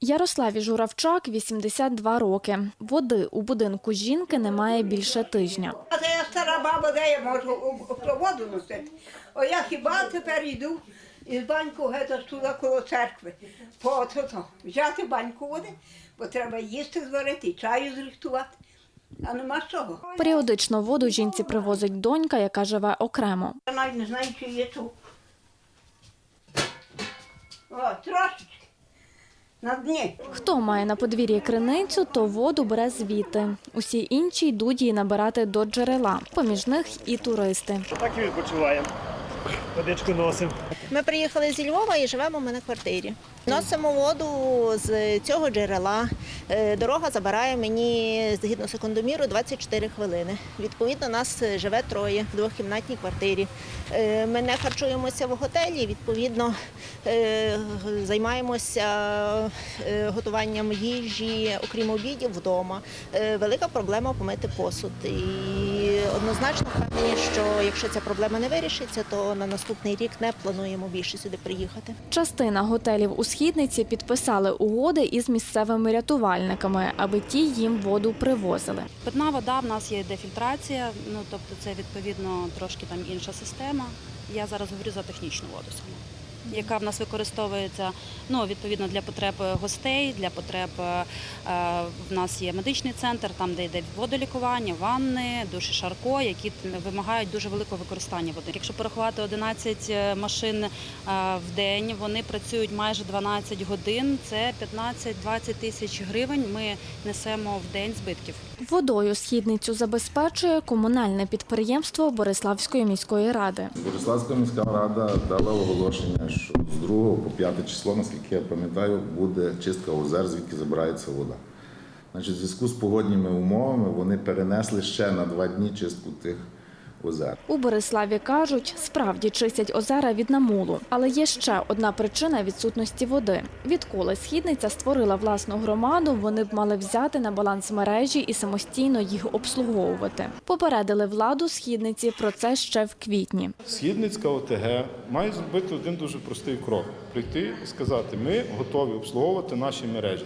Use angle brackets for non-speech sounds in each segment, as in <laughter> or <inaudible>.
Ярославі Журавчак 82 роки. Води у будинку жінки немає більше тижня. а це я стара баба, де я можу воду носити. О, я хіба тепер йду із баньку геть туди коло церкви. По то, взяти баньку води, бо треба їсти зварити, і чаю зрихтувати. А нема чого. Періодично воду жінці привозить донька, яка живе окремо. Я навіть не знаю, чи є тут. О, трошечки. На дні. Хто має на подвір'ї криницю, то воду бере звідти. Усі інші йдуть її набирати до джерела. Поміж них і туристи. Так і відпочиваємо. Водичку носимо. Ми приїхали зі Львова і живемо ми на квартирі. Носимо воду з цього джерела. Е, Дорога забирає мені згідно секундоміру 24 хвилини. Відповідно, нас живе троє в двохкімнатній квартирі. Е, Ми не харчуємося в готелі. Відповідно, е, займаємося готуванням їжі, окрім обідів, вдома. Велика проблема помити посуд. І однозначно впевнені, що якщо ця проблема не вирішиться, то на наступний рік не плануємо більше сюди приїхати. Частина готелів у східниці підписали угоди із місцевими рятувальниками, аби ті їм воду привозили. Питна вода в нас є дефільтрація, ну тобто це відповідно трошки там інша система. Я зараз говорю за технічну воду саме, яка в нас використовується ну, відповідно для потреб гостей, для потреб е, в нас є медичний центр, там де йде водолікування, ванни, душі шарко, які вимагають дуже великого використання води. Якщо порахувати 11 машин е, в день, вони працюють майже 12 годин. Це 15-20 тисяч гривень. Ми несемо в день збитків. Водою східницю забезпечує комунальне підприємство Бориславської міської ради. Бориславська міська рада дала оголошення, що з 2 по 5 число, наскільки я пам'ятаю, буде чистка озер, звідки забирається вода. Значить, в зв'язку з погодніми умовами вони перенесли ще на два дні чистку тих озер. У Бориславі кажуть, справді чистять озера від намулу. Але є ще одна причина відсутності води. Відколи східниця створила власну громаду, вони б мали взяти на баланс мережі і самостійно їх обслуговувати. Попередили владу східниці про це ще в квітні. Східницька ОТГ має зробити один дуже простий крок: прийти і сказати, ми готові обслуговувати наші мережі.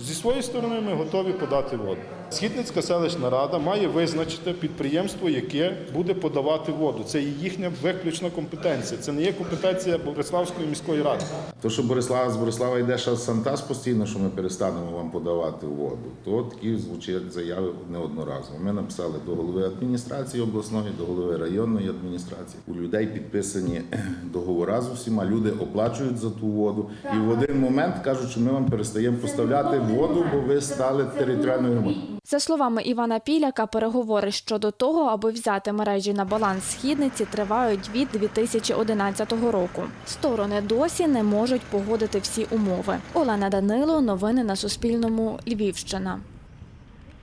Зі своєї сторони ми готові подати воду. Східницька селищна рада має визначити підприємство, яке буде подавати воду. Це їхня виключна компетенція. Це не є компетенція Бориславської міської ради. То, що Борислава з Борислава йде ще Сантас постійно, що ми перестанемо вам подавати воду, то такі звучать заяви неодноразово. Ми написали до голови адміністрації обласної, до голови районної адміністрації. У людей підписані <clears throat> договори з усіма. Люди оплачують за ту воду, і в один момент кажуть, що ми вам перестаємо поставляти воду, бо ви стали територіальною громадою. За словами Івана Піляка, переговори щодо того, аби взяти мережі на баланс східниці, тривають від 2011 року. Сторони досі не можуть погодити всі умови. Олена Данило, новини на Суспільному, Львівщина.